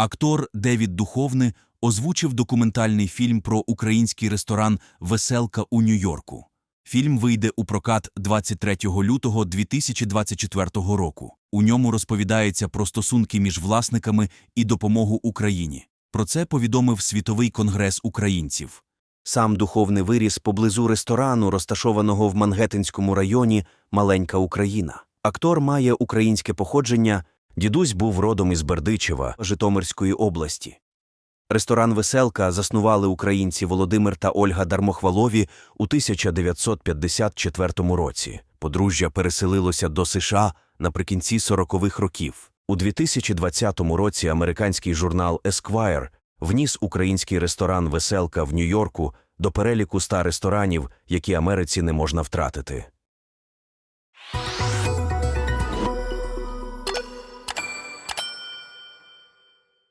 Актор Девід Духовний озвучив документальний фільм про український ресторан Веселка у Нью-Йорку. Фільм вийде у прокат 23 лютого 2024 року. У ньому розповідається про стосунки між власниками і допомогу Україні. Про це повідомив Світовий конгрес українців. Сам духовний виріс поблизу ресторану, розташованого в Мангеттенському районі Маленька Україна. Актор має українське походження, дідусь був родом із Бердичева, Житомирської області. Ресторан Веселка заснували українці Володимир та Ольга Дармохвалові у 1954 році. Подружжя переселилося до США наприкінці 40-х років. У 2020 році американський журнал Esquire вніс український ресторан Веселка в Нью-Йорку до переліку ста ресторанів, які Америці не можна втратити.